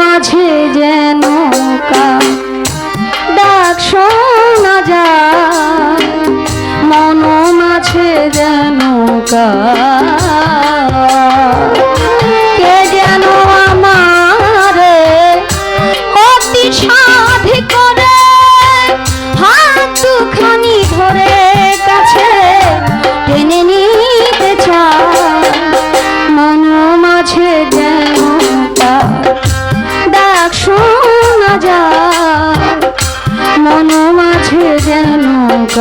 মাঝে যেন ডাক শোনা যায়। মন মাঝে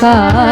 কা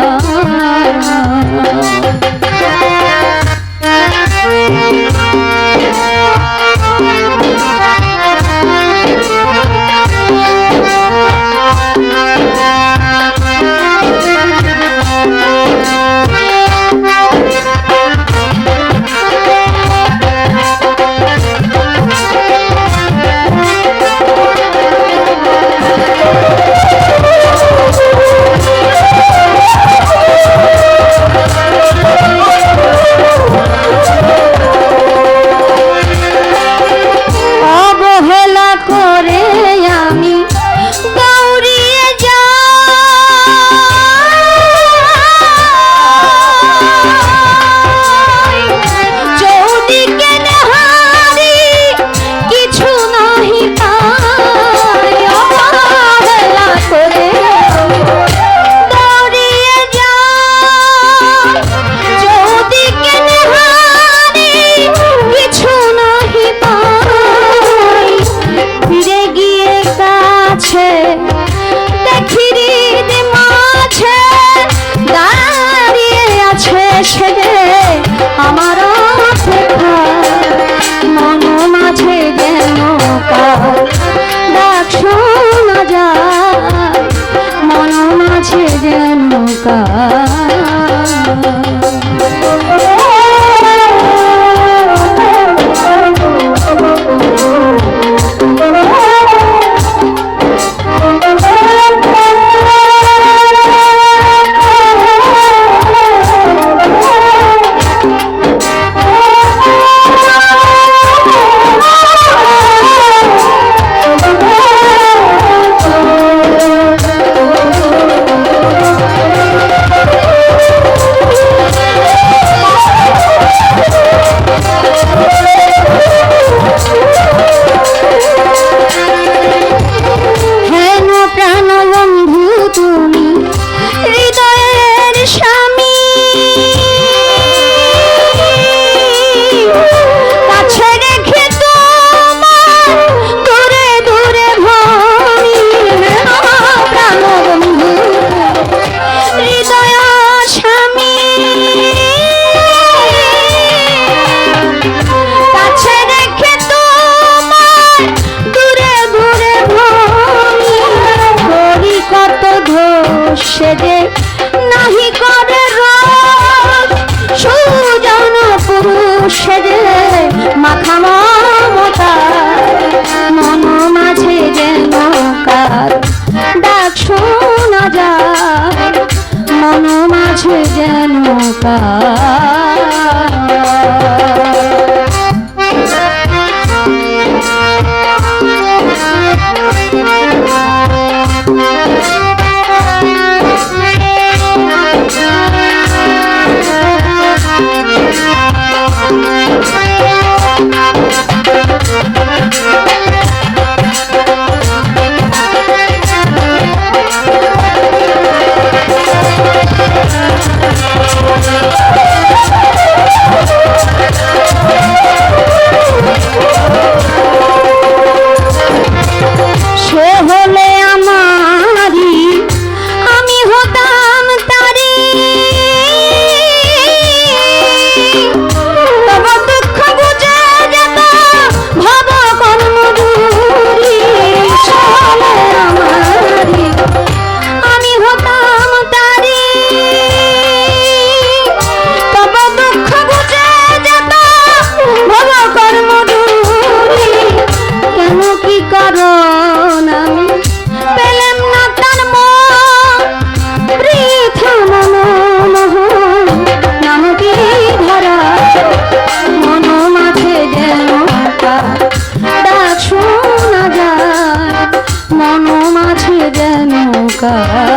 রে নাহি করে সুজন পুরুষ রে মাখা মমতা। মন মাঝে যেন কার ডাক শোনা যায়। মন মাঝে যেন কার কার